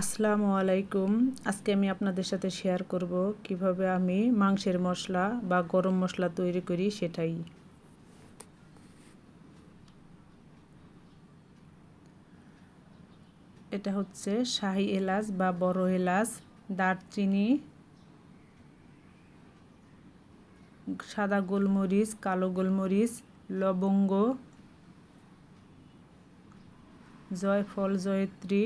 আসসালামু আলাইকুম। আজকে আমি আপনাদের সাথে শেয়ার করব কীভাবে আমি মাংসের মশলা বা গরম মশলা তৈরি করি সেটাই। এটা হচ্ছে শাহি এলাচ বা বড় এলাচ, দারচিনি, সাদা গোলমরিচ, কালো গোলমরিচ, লবঙ্গ, জয়ফল, জয়ত্রী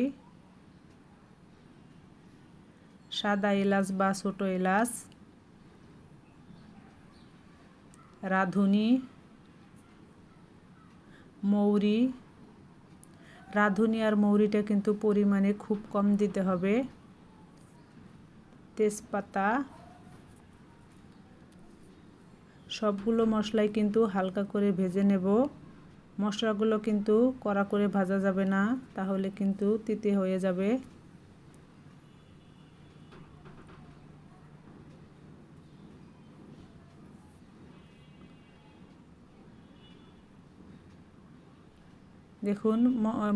সাদা এলাচ বা ছোটো এলাচ। রাঁধুনি। মৌরি। রাঁধুনি আর মৌরিটা কিন্তু পরিমাণে খুব কম দিতে হবে। তেজপাতা। সবগুলো মশলাই কিন্তু হালকা করে ভেজে নেব। মশলাগুলো কিন্তু কড়া করে ভাজা যাবে না, তাহলে কিন্তু তিতে হয়ে যাবে। দেখুন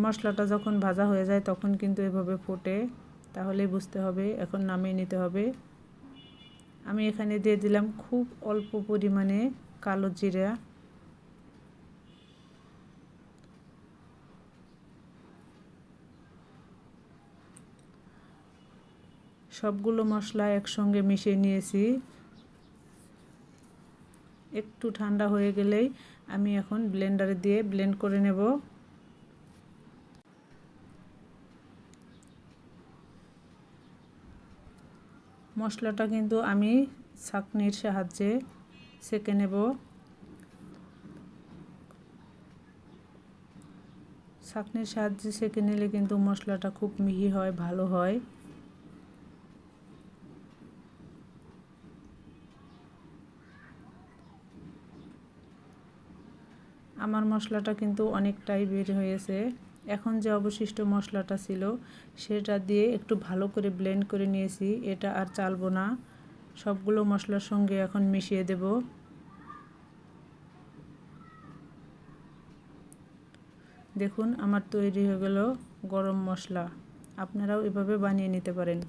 মশলাটা যখন ভাজা হয়ে যায় তখন কিন্তু এভাবে ফোটে। তাহলে বুঝতে হবে, এখন নামিয়ে নিতে হবে। আমি এখানে দিয়ে দিলাম খুব অল্প পরিমাণে কালো জিরা। সবগুলো মশলা একসঙ্গে মিশিয়ে নিয়েছি। একটু ঠান্ডা হয়ে গেলেই আমি এখন ব্লেন্ডারে দিয়ে ব্লেন্ড করে নেব। মশলাটা কিন্তু আমি ছাঁকনির সাহায্যে সেঁকে নেব। ছাঁকনির সাহায্যে সেঁকে নিলে কিন্তু মশলাটা খুব মিহি হয়, ভালো হয়। আমার মশলাটা কিন্তু অনেকটাই বের হয়েছে। এখন যে অবশিষ্ট মশলাটা ছিল, সেটা দিয়ে একটু ভালো করে ব্লেন্ড করে নিয়েছি। এটা আর চালবো না। সবগুলো মশলার সঙ্গে এখন মিশিয়ে দেব। দেখুন, আমার তৈরি হয়ে গেল গরম মশলা। আপনারাও এভাবে বানিয়ে নিতে পারেন।